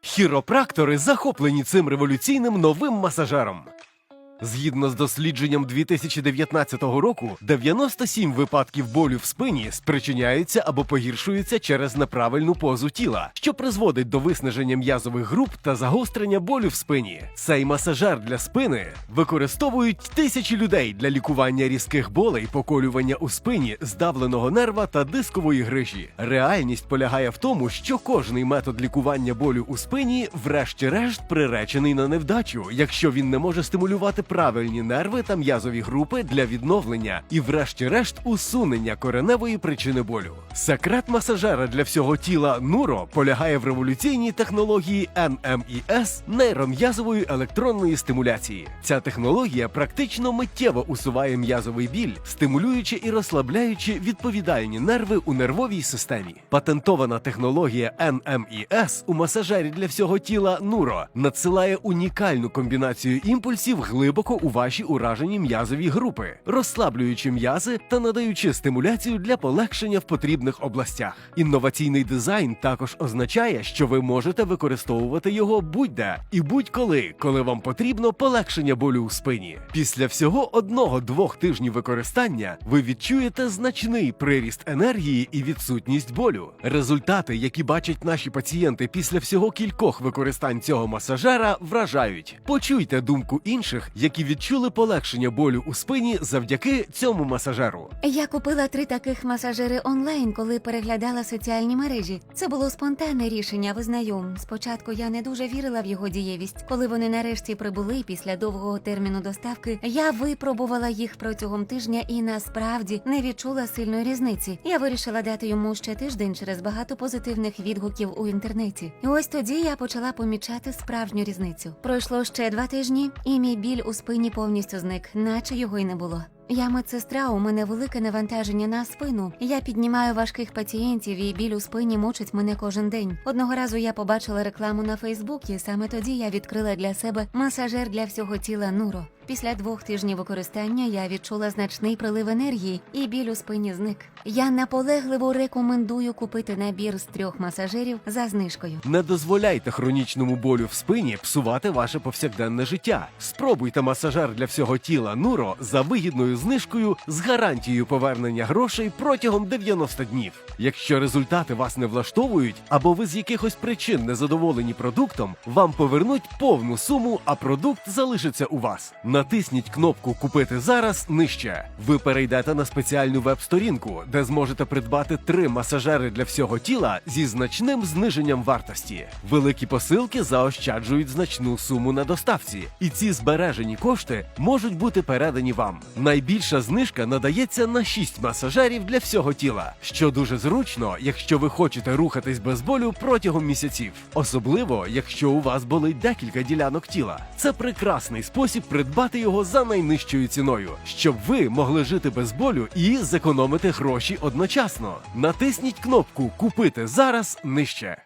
Хіропрактори захоплені цим революційним новим масажером. Згідно з дослідженням 2019 року, 97 випадків болю в спині спричиняються або погіршуються через неправильну позу тіла, що призводить до виснаження м'язових груп та загострення болю в спині. Цей масажер для спини використовують тисячі людей для лікування різких болей, поколювання у спині, здавленого нерва та дискової грижі. Реальність полягає в тому, що кожний метод лікування болю у спині, врешті-решт, приречений на невдачу, якщо він не може стимулювати правильні нерви та м'язові групи для відновлення і, врешті-решт, усунення кореневої причини болю. Секрет масажера для всього тіла Нуро полягає в революційній технології NMES нейром'язової електронної стимуляції. Ця технологія практично миттєво усуває м'язовий біль, стимулюючи і розслабляючи відповідальні нерви у нервовій системі. Патентована технологія NMES у масажері для всього тіла Нуро надсилає унікальну комбінацію імпульсів глибоко у ваші уражені м'язові групи, розслаблюючи м'язи та надаючи стимуляцію для полегшення в потрібних областях. Інноваційний дизайн також означає, що ви можете використовувати його будь-де і будь-коли, коли вам потрібно полегшення болю у спині. Після всього одного-двох тижнів використання ви відчуєте значний приріст енергії і відсутність болю. Результати, які бачать наші пацієнти після всього кількох використань цього масажера, вражають. Почуйте думку інших, які відчули полегшення болю у спині завдяки цьому масажеру. Я купила три таких масажери онлайн, коли переглядала соціальні мережі. Це було спонтанне рішення, визнаю. Спочатку я не дуже вірила в його дієвість. Коли вони нарешті прибули після довгого терміну доставки, я випробувала їх протягом тижня і насправді не відчула сильної різниці. Я вирішила дати йому ще тиждень через багато позитивних відгуків у інтернеті. І ось тоді я почала помічати справжню різницю. Пройшло ще два тижні, і мій біль у спині повністю зник, наче його й не було. Я медсестра, у мене велике навантаження на спину. Я піднімаю важких пацієнтів, і біль у спині мучить мене кожен день. Одного разу я побачила рекламу на Фейсбуці. Саме тоді я відкрила для себе масажер для всього тіла Нуро. Після двох тижнів використання я відчула значний прилив енергії, і біль у спині зник. Я наполегливо рекомендую купити набір з трьох масажерів за знижкою. Не дозволяйте хронічному болю в спині псувати ваше повсякденне життя. Спробуйте масажер для всього тіла Нуро за вигідною знижкою з гарантією повернення грошей протягом 90 днів. Якщо результати вас не влаштовують або ви з якихось причин не задоволені продуктом, вам повернуть повну суму, а продукт залишиться у вас. Натисніть кнопку Купити зараз нижче. Ви перейдете на спеціальну веб-сторінку, де зможете придбати три масажери для всього тіла зі значним зниженням вартості. Великі посилки заощаджують значну суму на доставці, і ці збережені кошти можуть бути передані вам. Найбільша знижка надається на 6 масажерів для всього тіла, що дуже зручно, якщо ви хочете рухатись без болю протягом місяців, особливо якщо у вас болить декілька ділянок тіла. Це прекрасний спосіб придбати його за найнижчою ціною, щоб ви могли жити без болю і зекономити гроші одночасно. Натисніть кнопку Купити зараз нижче.